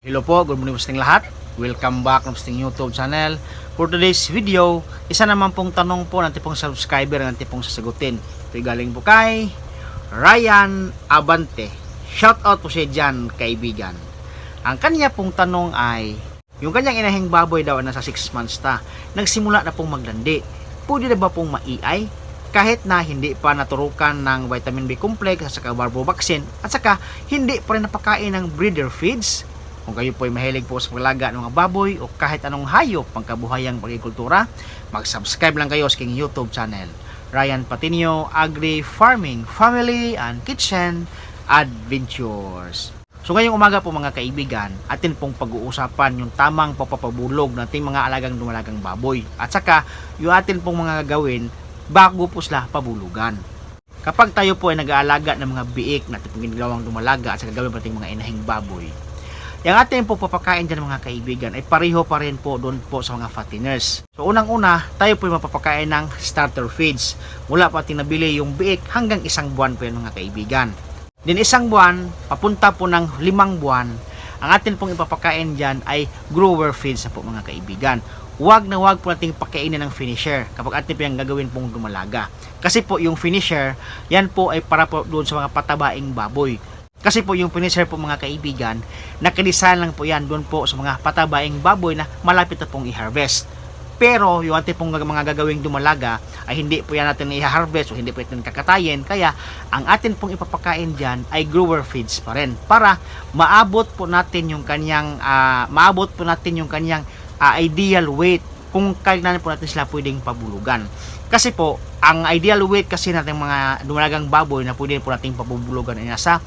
Hello po, good morning po sa lahat. Welcome back sa ating YouTube channel. For today's video, isa naman pong tanong po ng tipong subscriber ng tipong sasagutin. Ito galing po kay Ryan Abante. Shout out po siya dyan, kaibigan. Ang kanya pong tanong ay, yung kanyang inahing baboy daw na nasa 6 months na, nagsimula na pong maglandi. Pwede na ba pong maiay? Kahit na hindi pa naturukan ng vitamin B complex at saka barbo vaccine at saka hindi pa rin napakain ng breeder feeds kung kayo po ay mahilig po sa paglaga ng mga baboy o kahit anong hayop pangkabuhayang pagkikultura, mag-subscribe lang kayo sa aking YouTube channel. Ryan Patinio Agri Farming Family and Kitchen Adventures. So ngayong umaga po mga kaibigan, atin pong pag-uusapan yung tamang papapabulog ng ating mga alagang dumalagang baboy. At saka yung atin pong mga gagawin bago po sila pabulugan. Kapag tayo po ay nag-aalaga ng mga biik na tipong ginagawang dumalaga at saka gawin pa mga inahing baboy, yung ating po papakain dyan mga kaibigan ay pareho pa rin po doon po sa mga fatteners. So unang-una, tayo po ay mapapakain ng starter feeds. Mula pa ating nabili yung biik hanggang isang buwan po yan mga kaibigan. Din isang buwan, papunta po ng limang buwan, ang atin pong ipapakain dyan ay grower feeds na po mga kaibigan. Huwag na huwag po nating pakainin ng finisher kapag atin po yung gagawin pong dumalaga. Kasi po yung finisher, yan po ay para po doon sa mga patabaing baboy. Kasi po yung finisher po mga kaibigan, nakadisan lang po yan doon po sa mga patabaing baboy na malapit na pong i-harvest. Pero yung ating pong mga gagawing dumalaga ay hindi po yan natin i-harvest o hindi po natin kakatayin. Kaya ang atin pong ipapakain dyan ay grower feeds pa rin para maabot po natin yung kanyang ah, maabot po natin yung kanyang ah, ideal weight kung kailan po natin sila pwedeng pabulugan. Kasi po, ang ideal weight kasi natin mga dumalagang baboy na pwede po nating pabubulugan ay nasa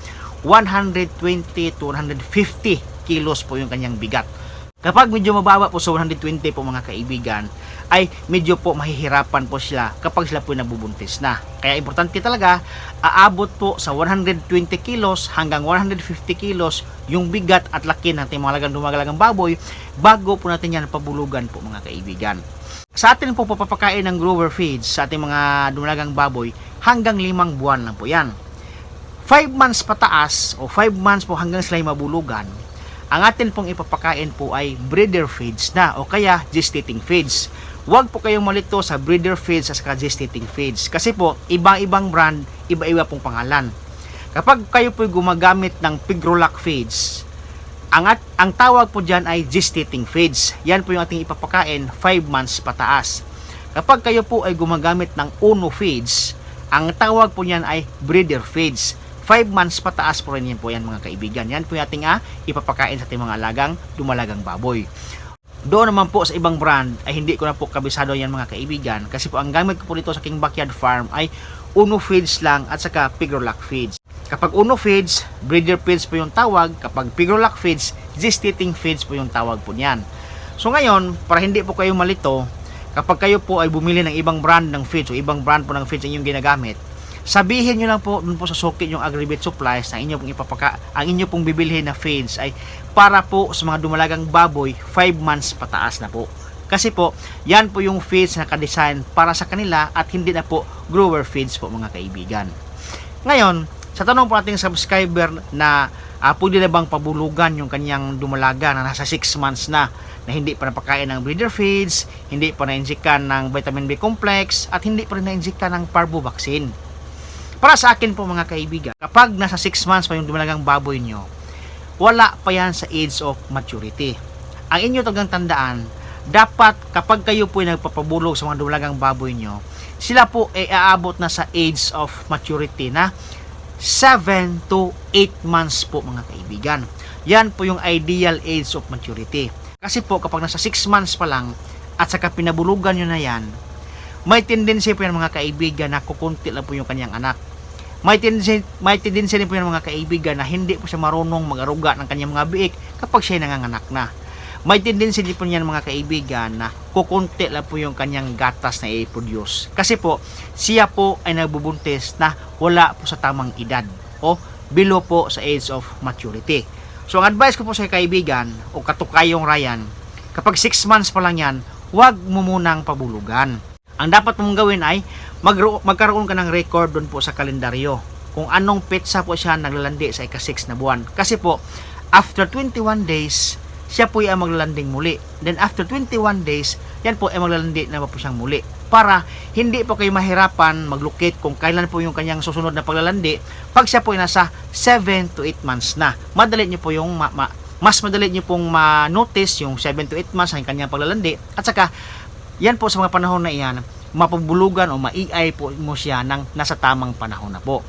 120 to 150 kilos po yung kanyang bigat. Kapag medyo mababa po sa 120 po mga kaibigan, ay medyo po mahihirapan po sila kapag sila po nabubuntis na. Kaya importante talaga, aabot po sa 120 kilos hanggang 150 kilos yung bigat at laki ng ating mga lagang dumagalagang baboy bago po natin yan pabulugan po mga kaibigan. Sa atin po papapakain ng grower feeds sa ating mga dumalagang baboy hanggang limang buwan lang po yan. 5 months pataas o 5 months po hanggang sila mabulugan, ang atin pong ipapakain po ay breeder feeds na o kaya gestating feeds. Huwag po kayong malito sa breeder feeds at saka gestating feeds kasi po ibang-ibang brand, iba-iba pong pangalan. Kapag kayo po gumagamit ng Pigrolac feeds, ang, at, ang tawag po dyan ay gestating feeds. Yan po yung ating ipapakain 5 months pataas. Kapag kayo po ay gumagamit ng Uno feeds, ang tawag po niyan ay breeder feeds. 5 months pataas po rin yan po yan mga kaibigan. Yan po yung ating ah, ipapakain sa ating mga alagang dumalagang baboy. Doon naman po sa ibang brand ay hindi ko na po kabisado yan mga kaibigan kasi po ang gamit ko po dito sa King Backyard Farm ay Uno feeds lang at saka Pigrolac feeds. Kapag Uno feeds, breeder feeds po yung tawag. Kapag Pigrolac feeds, gestating feeds po yung tawag po niyan. So ngayon, para hindi po kayo malito, kapag kayo po ay bumili ng ibang brand ng feeds o ibang brand po ng feeds ang inyong ginagamit, sabihin nyo lang po dun po sa sukit yung agribit supplies na inyo pong ipapaka ang inyo pong bibilhin na feeds ay para po sa mga dumalagang baboy 5 months pataas na po kasi po yan po yung feeds na ka-design para sa kanila at hindi na po grower feeds po mga kaibigan ngayon sa tanong po nating subscriber na uh, pwede na bang pabulugan yung kanyang dumalaga na nasa 6 months na na hindi pa napakain ng breeder feeds, hindi pa na-injikan ng vitamin B complex, at hindi pa rin na-injikan ng parvo vaccine. Para sa akin po mga kaibigan, kapag nasa 6 months pa yung dumalagang baboy nyo, wala pa yan sa age of maturity. Ang inyo talagang tandaan, dapat kapag kayo po ay nagpapabulog sa mga dumalagang baboy nyo, sila po ay aabot na sa age of maturity na 7 to 8 months po mga kaibigan. Yan po yung ideal age of maturity. Kasi po kapag nasa 6 months pa lang at saka pinabulugan nyo na yan, may tendency po yan mga kaibigan na kukunti lang po yung kanyang anak. May tendency, may tendency rin po yan mga kaibigan na hindi po siya marunong mag-aruga ng kanyang mga biik kapag siya nanganganak na. May tendency din po yan mga kaibigan na kukunti lang po yung kanyang gatas na i-produce. Kasi po, siya po ay nagbubuntis na wala po sa tamang edad o below po sa age of maturity. So, ang advice ko po sa kaibigan o katukayong Ryan, kapag 6 months pa lang yan, huwag mo munang pabulugan. Ang dapat mong gawin ay magro- magkaroon ka ng record doon po sa kalendaryo kung anong petsa po siya naglalandi sa ika-6 na buwan. Kasi po, after 21 days, siya po ay maglalanding muli. Then after 21 days, yan po ay maglalandi na po siyang muli. Para hindi po kayo mahirapan mag-locate kung kailan po yung kanyang susunod na paglalandi pag siya po ay nasa 7 to 8 months na. Madali niyo po yung ma- ma- mas madali niyo pong ma-notice yung 7 to 8 months ang kanyang paglalandi at saka yan po sa mga panahon na iyan mapabulugan o maiay po mo siya ng nasa tamang panahon na po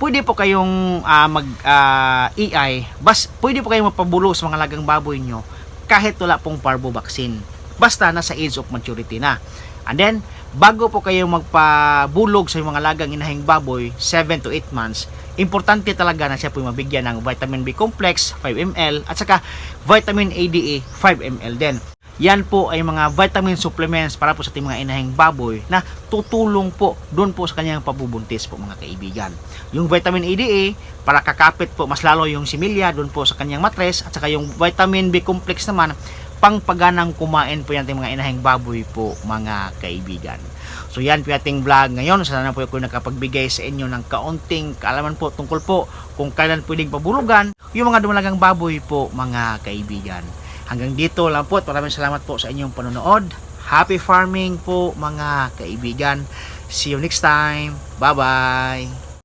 pwede po kayong ah, mag ah, EI, bas pwede po kayong mapabulo sa mga lagang baboy nyo kahit wala pong parvo vaccine. Basta nasa age of maturity na. And then, bago po kayo magpabulog sa mga lagang inahing baboy, 7 to 8 months, importante talaga na siya po mabigyan ng vitamin B complex 5 ml at saka vitamin ADA 5 ml din. Yan po ay mga vitamin supplements para po sa ating mga inahing baboy na tutulong po doon po sa kanyang pabubuntis po mga kaibigan. Yung vitamin ADA para kakapit po mas lalo yung similya doon po sa kanyang matres at saka yung vitamin B complex naman pang paganang kumain po yan ating mga inahing baboy po mga kaibigan. So yan po yung ating vlog ngayon. Sana po ako nakapagbigay sa inyo ng kaunting kaalaman po tungkol po kung kailan pwedeng pabulugan yung mga dumalagang baboy po mga kaibigan. Hanggang dito lang po at maraming salamat po sa inyong panonood. Happy farming po mga kaibigan. See you next time. Bye-bye.